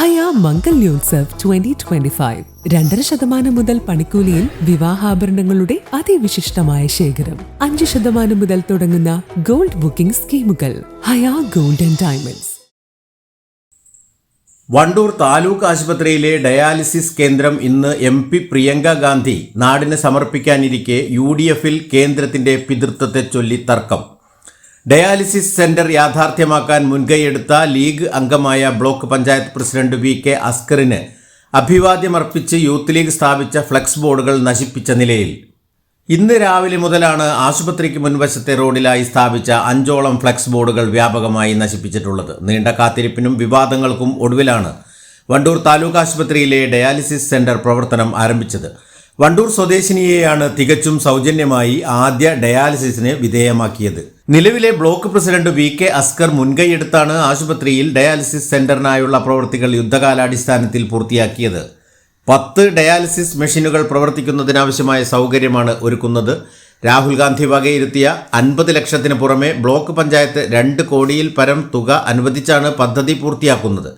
ഹയ Mangalyotsav twenty twenty five രണ്ടര ശതമാനം മുതൽ പണിക്കൂലിയിൽ വിവാഹാഭരണങ്ങളുടെ അതിവിശിഷ്ടമായ ശേഖരം. അഞ്ച് ശതമാനം മുതൽ തുടങ്ങുന്ന ഗോൾഡ് ബുക്കിംഗ് സ്കീമുകൾ. ഹയാ ഗോൾഡൻ ഡയമണ്ട്സ്. വണ്ടൂർ താലൂക്ക് ആശുപത്രിയിലെ ഡയാലിസിസ് കേന്ദ്രം ഇന്ന് എം പി പ്രിയങ്ക ഗാന്ധി നാടിന് സമർപ്പിക്കാനിരിക്കെ യു ഡി എഫിൽ കേന്ദ്രത്തിന്റെ പിതൃത്വത്തെ ചൊല്ലി തർക്കം. ഡയാലിസിസ് സെന്റർ യാഥാർത്ഥ്യമാക്കാൻ മുൻകൈയെടുത്ത ലീഗ് അംഗമായ block panchayat president V K അസ്കറിന് അഭിവാദ്യമർപ്പിച്ച് യൂത്ത് ലീഗ് സ്ഥാപിച്ച ഫ്ലക്സ് ബോർഡുകൾ നശിപ്പിച്ച നിലയിൽ. ഇന്ന് രാവിലെ മുതലാണ് ആശുപത്രിക്ക് മുൻവശത്തെ റോഡിലായി സ്ഥാപിച്ച അഞ്ചോളം ഫ്ലക്സ് ബോർഡുകൾ വ്യാപകമായി നശിപ്പിച്ചിട്ടുള്ളത്. നീണ്ട കാത്തിരിപ്പിനും വിവാദങ്ങൾക്കും ഒടുവിലാണ് വണ്ടൂർ താലൂക്ക് ആശുപത്രിയിലെ ഡയാലിസിസ് സെന്റർ പ്രവർത്തനം ആരംഭിച്ചത്. വണ്ടൂർ സ്വദേശിനിയെയാണ് തികച്ചും സൗജന്യമായി ആദ്യ ഡയാലിസിസിന് വിധേയമാക്കിയത്. നിലവിലെ block president V K Askar മുൻകൈയെടുത്താണ് ആശുപത്രിയിൽ ഡയാലിസിസ് സെന്ററിനായുള്ള പ്രവൃത്തികൾ യുദ്ധകാലാടിസ്ഥാനത്തിൽ പൂർത്തിയാക്കിയത്. പത്ത് ഡയാലിസിസ് മെഷീനുകൾ പ്രവർത്തിക്കുന്നതിനാവശ്യമായ സൗകര്യമാണ് ഒരുക്കുന്നത്. രാഹുൽ ഗാന്ധി വകയിരുത്തിയ അൻപത് ലക്ഷത്തിന് പുറമെ ബ്ലോക്ക് പഞ്ചായത്ത് രണ്ട് കോടിയിൽ പരം തുക അനുവദിച്ചാണ് പദ്ധതി പൂർത്തിയാക്കുന്നത്.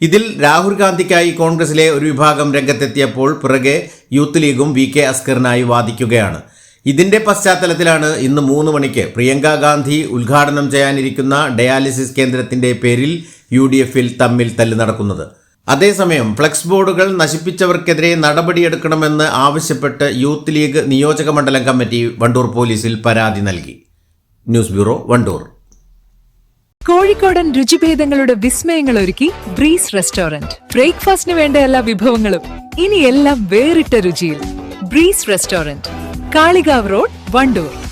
ഇതിൽ രാഹുൽ ഗാന്ധിക്കായി കോൺഗ്രസിലെ ഒരു വിഭാഗം രംഗത്തെത്തിയപ്പോൾ പിറകെ യൂത്ത് ലീഗും വി കെ അസ്കറിനായി വാദിക്കുകയാണ്. ഇതിന്റെ പശ്ചാത്തലത്തിലാണ് ഇന്ന് മൂന്ന് മണിക്ക് പ്രിയങ്ക ഗാന്ധി ഉദ്ഘാടനം ചെയ്യാനിരിക്കുന്ന ഡയാലിസിസ് കേന്ദ്രത്തിന്റെ പേരിൽ യു ഡി എഫിൽ തമ്മിൽ തല്ല് നടക്കുന്നത്. അതേസമയം ഫ്ലക്സ് ബോർഡുകൾ നശിപ്പിച്ചവർക്കെതിരെ നടപടിയെടുക്കണമെന്ന് ആവശ്യപ്പെട്ട് യൂത്ത് ലീഗ് നിയോജക മണ്ഡലം കമ്മിറ്റി വണ്ടൂർ പോലീസിൽ പരാതി നൽകി. News bureau Wandoor. കോഴിക്കോടൻ രുചിഭേദങ്ങളുടെ വിസ്മയങ്ങൾ ഒരുക്കി ബ്രീസ് റെസ്റ്റോറന്റ്. ബ്രേക്ക്ഫാസ്റ്റിന് വേണ്ട എല്ലാ വിഭവങ്ങളും ഇനി എല്ലാം വേറിട്ട രുചിയിൽ. Breeze restaurant. Kalikavu road Wandoor.